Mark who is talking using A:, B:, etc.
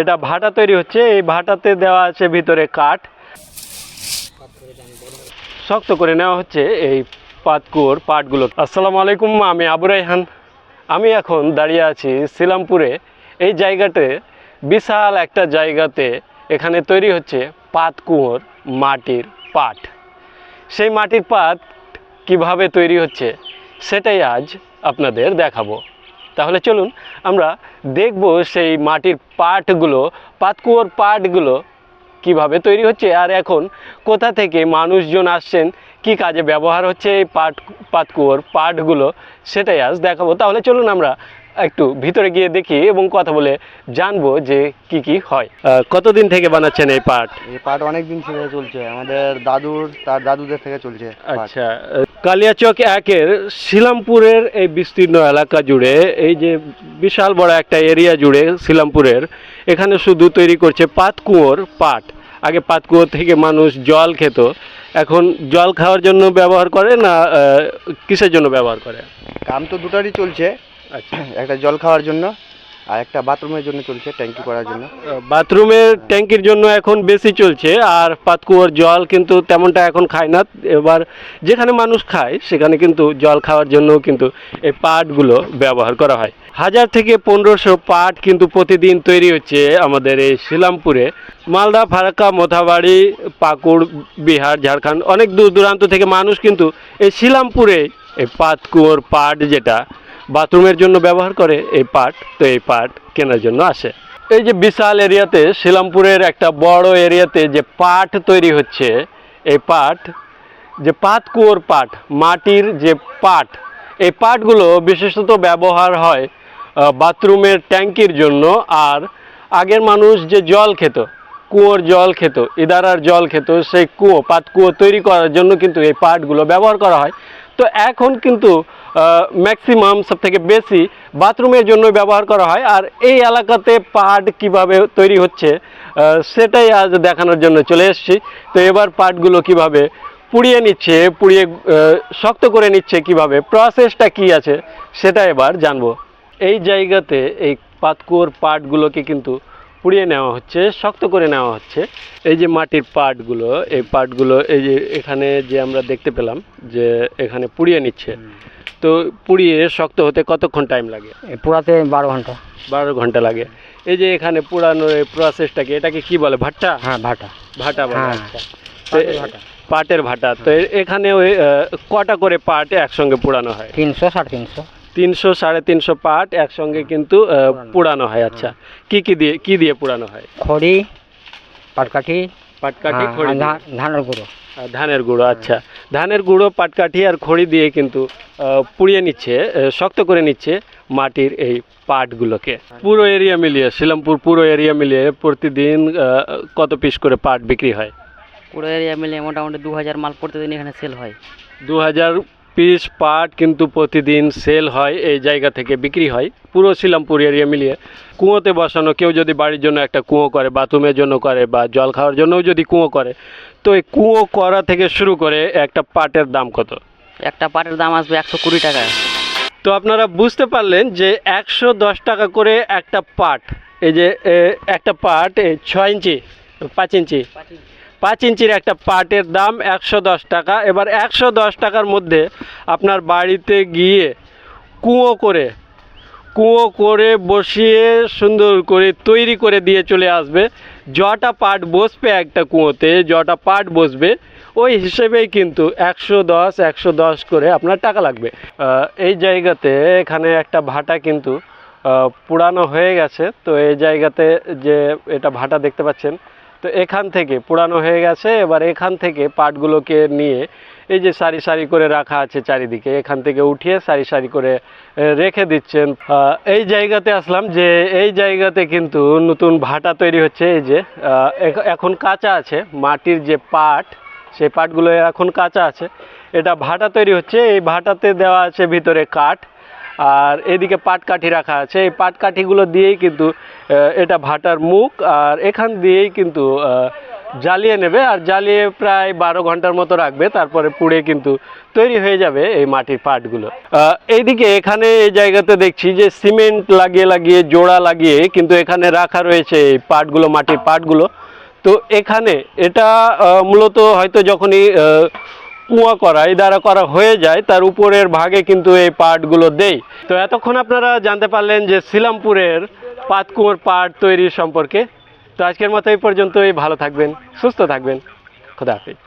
A: এটা ভাটা তৈরি হচ্ছে, এই ভাটাতে দেওয়া আছে ভিতরে কাঠ। শক্ত করে নেওয়া হচ্ছে এই পাতকুয়োর পাটগুলো। আসসালামু আলাইকুম, আমি আবু রাইহান আমি এখন দাঁড়িয়ে আছি সিলামপুরে। এই জায়গাতে বিশাল একটা জায়গাতে এখানে তৈরি হচ্ছে পাতকুয়োর মাটির পাট। সেই মাটির পাত কীভাবে তৈরি হচ্ছে, সেটাই আজ আপনাদের দেখাবো। তাহলে চলুন আমরা দেখব সেই মাটির পাটগুলো পাতকুয়োর পাটগুলো কীভাবে তৈরি হচ্ছে আর এখন কোথা থেকে মানুষজন আসছেন কি কাজে ব্যবহার হচ্ছে এই পাট পাতকুয়োর পাটগুলো সেটাই আজ দেখাবো। তাহলে চলুন আমরা একটু ভিতরে গিয়ে দেখি এবং কথা বলে জানব যে কি কি হয়। কতদিন থেকে বানাচ্ছেন এই পাট?
B: এই পাট অনেক দিন থেকে চলছে। আমাদের দাদুর তার দাদুদের থেকে চলছে
A: আচ্ছা। কালিয়াচক একের শিলামপুরের এই বিস্তীর্ণ এলাকা জুড়ে এই যে বিশাল বড় একটা এরিয়া জুড়ে শিলামপুরের এখানে শুধু তৈরি করছে পাতকুয়োর পাট। আগে পাতকুয়ো থেকে মানুষ জল খেত। এখন জল খাওয়ার জন্য ব্যবহার করে না কিসের জন্য ব্যবহার করে?
B: কাম তো দুটারই চলছে।
A: আচ্ছা।
B: একটা জল খাওয়ার জন্য। আর একটা বাথরুমের জন্য চলছে ট্যাঙ্কি করার জন্য।
A: বাথরুমের ট্যাঙ্কির জন্য এখন বেশি চলছে, আর পাতকুয়োর জল কিন্তু তেমনটা এখন খায় না। এবার যেখানে মানুষ খায়, সেখানে কিন্তু জল খাওয়ার জন্য কিন্তু এই পাটগুলো ব্যবহার করা হয়। হাজার থেকে পনেরোশো পাট কিন্তু প্রতিদিন তৈরি হচ্ছে আমাদের এই শিলামপুরে। মালদা, ফারাক্কা, মোথাবাড়ি, পাকুড়, বিহার, ঝাড়খণ্ড, অনেক দূর দূরান্ত থেকে মানুষ কিন্তু এই শিলামপুরে এই পাতকুয়োর পাট যেটা বাথরুমের জন্য ব্যবহার করে এই পাট, তো এই পাট কেনার জন্য আসে। এই যে বিশাল এরিয়াতে, শিলামপুরের একটা বড় এরিয়াতে যে পাট তৈরি হচ্ছে, এই পাট, যে পাট কুয়োর পাট, মাটির যে পাট, এই পাটগুলো বিশেষত ব্যবহার হয় বাথরুমের ট্যাঙ্কির জন্য, আর আগের মানুষ যে জল খেত, কুয়োর জল খেত, ইদারার জল খেত, সেই কুয়ো পাট কুয়ো তৈরি করার জন্য কিন্তু এই পাটগুলো ব্যবহার করা হয়। তো এখন কিন্তু ম্যাক্সিমাম সব থেকে বেশি বাথরুমের জন্য ব্যবহার করা হয়। আর এই এলাকাতে পাট কীভাবে তৈরি হচ্ছে সেটাই আজ দেখানোর জন্য চলে এসেছি। তো এবার পাটগুলো কীভাবে পুড়িয়ে নিচ্ছে, পুড়িয়ে শক্ত করে নিচ্ছে কীভাবে প্রসেসটা কি আছে, সেটা এবার জানব। এই জায়গাতে এই পাতকুয়োর পাটগুলোকে কিন্তু পুড়িয়ে নেওয়া হচ্ছে শক্ত করে নেওয়া হচ্ছে। এই যে মাটির পাটগুলো এই পাটগুলো এই যে এখানে যে আমরা দেখতে পেলাম যে এখানে পুড়িয়ে নিচ্ছে। তো পুড়িয়ে শক্ত হতে কতক্ষণ টাইম লাগে?
C: পুরাতে বারো ঘণ্টা।
A: বারো ঘণ্টা লাগে। এই যে এখানে পুরানোর এই প্রসেসটাকে এটাকে কি বলে ভাট্টা
C: হ্যাঁ ভাটা।
A: ভাটা বলে
C: হ্যাঁ।
A: আচ্ছা।
C: ভাটা।
A: পাটের ভাটা। তো এখানে ওই কটা করে পাট একসঙ্গে পোড়ানো হয়?
C: তিনশো সাড়ে তিনশো।
A: তিনশো সাড়ে তিনশো পাট একসঙ্গে কিন্তু পোড়ানো হয় আচ্ছা। কি কি দিয়ে কি দিয়ে পোড়ানো হয়?
C: খড়ি পাটকাঠি
A: পাটকাঠি
C: হ্যাঁ,
A: খড়ি
C: ধানের গুঁড়ো।
A: ধানের গুঁড়ো আচ্ছা। ধানের গুঁড়ো পাটকাঠি আর খড়ি দিয়ে কিন্তু পুড়িয়ে নিচ্ছে শক্ত করে নিচ্ছে মাটির এই পাটগুলোকে। পুরো এরিয়া মিলিয়ে শিলামপুর পুরো এরিয়া মিলিয়ে প্রতিদিন কত পিস করে পাট বিক্রি হয়?
D: পুরো এরিয়া মিলিয়ে মোটামুটি দু হাজার মাল প্রতিদিন এখানে সেল হয়।
A: দু হাজার পিস পাট কিন্তু প্রতিদিন সেল হয় এই জায়গা থেকে বিক্রি হয়। পুরো শিলামপুর এরিয়া মিলিয়ে। কুয়োতে বসানো কেউ যদি বাড়ির জন্য একটা কুয়ো করে বাথরুমের জন্য করে বা জল খাওয়ার জন্যও যদি কুয়ো করে তো এই কুয়ো করা থেকে শুরু করে একটা পাটের দাম কত?
D: একটা পাটের দাম আসবে একশো কুড়ি টাকা
A: তো আপনারা বুঝতে পারলেন যে একশো দশ টাকা করে একটা পাট এই যে একটা পাট ছয় ইঞ্চি পাঁচ ইঞ্চি। পাঁচ ইঞ্চির একটা পাটের দাম একশো দশ টাকা। এবার একশো দশ টাকার মধ্যে আপনার বাড়িতে গিয়ে কুয়ো করে, কুঁয়ো করে বসিয়ে সুন্দর করে তৈরি করে দিয়ে চলে আসবে। জটা পাট বসবে একটা কুঁয়োতে জটা পাট বসবে, ওই হিসেবেই কিন্তু একশো দশ একশো দশ করে আপনার টাকা লাগবে। এই জায়গাতে এখানে একটা ভাটা কিন্তু পুরানো হয়ে গেছে। তো এই জায়গাতে যে এটা ভাটা দেখতে পাচ্ছেন তো এখান থেকে পুরানো হয়ে গেছে, এবার এখান থেকে পাটগুলোকে নিয়ে এই যে সারি সারি করে রাখা আছে চারিদিকে, এখান থেকে উঠিয়ে সারি সারি করে রেখে দিচ্ছেন। এই জায়গাতে আসলাম যে এই জায়গাতে কিন্তু নতুন ভাটা তৈরি হচ্ছে, এই যে এখন কাঁচা আছে, মাটির যে পাট, সেই পাটগুলো এখন কাঁচা আছে। এটা ভাটা তৈরি হচ্ছে, এই ভাটাতে দেওয়া আছে ভিতরে কাঠ। আর এদিকে পাটকাঠি রাখা আছে। এই পাটকাঠিগুলো দিয়েই কিন্তু এটা ভাটার মুখ। আর এখান দিয়েই কিন্তু জ্বালিয়ে নেবে। আর জ্বালিয়ে প্রায় বারো ঘণ্টার মতো রাখবে। তারপরে পুড়ে কিন্তু তৈরি হয়ে যাবে এই মাটির পাটগুলো। এইদিকে এখানে এই জায়গাতে দেখছি যে সিমেন্ট লাগিয়ে লাগিয়ে, জোড়া লাগিয়ে কিন্তু এখানে রাখা রয়েছে এই পাটগুলো, মাটির পাটগুলো। তো এখানে এটা মূলত হয়তো যখনই কুয়া করা, এই দ্বারা করা হয়ে যায়, তার উপরের ভাগে কিন্তু এই পাটগুলো দেই। তো এতক্ষণ আপনারা জানতে পারলেন যে শিলামপুরের পাতকুয়োর পাট তৈরি সম্পর্কে। তো আজকের মতো এই পর্যন্তই, ভালো থাকবেন, সুস্থ থাকবেন। খোদা হাফিজ।